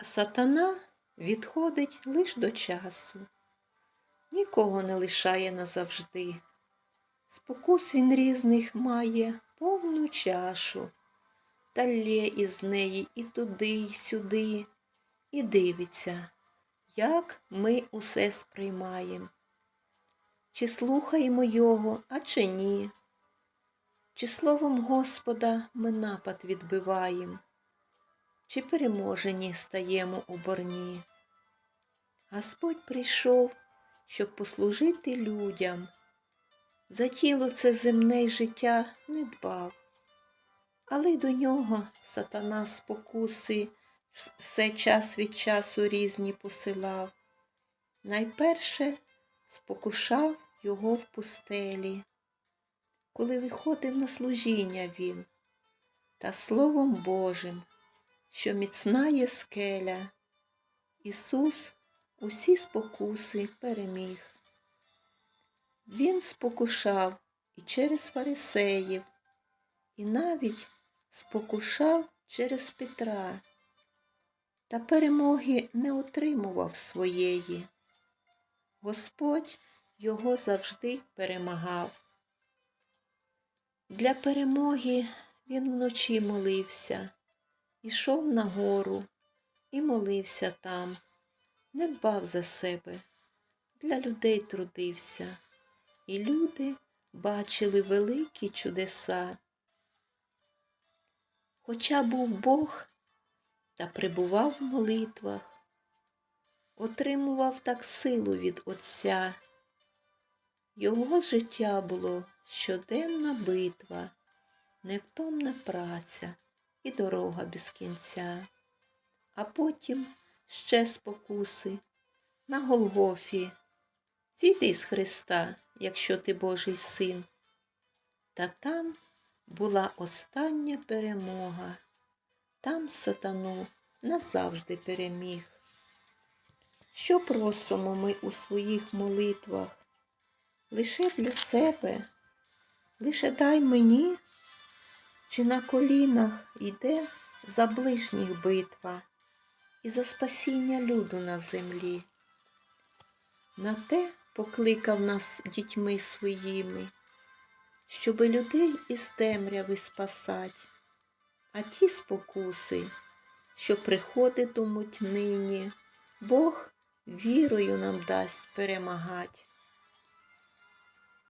Сатана відходить лиш до часу, нікого не лишає назавжди. Спокус він різних має повну чашу, та лє із неї і туди, і сюди, і дивиться, як ми усе сприймаєм. Чи слухаємо його, а чи ні? Чи словом Господа ми напад відбиваєм, чи переможені стаємо у борні? Господь прийшов, щоб послужити людям. За тіло це земне життя не дбав, але до нього сатана спокуси все час від часу різні посилав. Найперше спокушав його в пустелі, коли виходив на служіння він, та Словом Божим, що міцна є скеля, Ісус усі спокуси переміг. Він спокушав і через фарисеїв, і навіть спокушав через Петра, та перемоги не отримував своєї. Господь його завжди перемагав. Для перемоги він вночі молився, ішов на гору і молився там, не дбав за себе, для людей трудився, і люди бачили великі чудеса. Хоча був Бог та пребував в молитвах, отримував так силу від Отця. Його життя було щоденна битва, невтомна праця і дорога без кінця, а потім ще спокуси на Голгофі. Зійди з Христа, якщо ти Божий син. Та там була остання перемога, там сатану назавжди переміг. Що просимо ми у своїх молитвах? Лише для себе, лише дай мені, чи на колінах йде за ближніх битва і за спасіння люду на землі. На те покликав нас дітьми своїми, щоби людей із темряви спасать, а ті спокуси, що приходитимуть нині, Бог вірою нам дасть перемагать.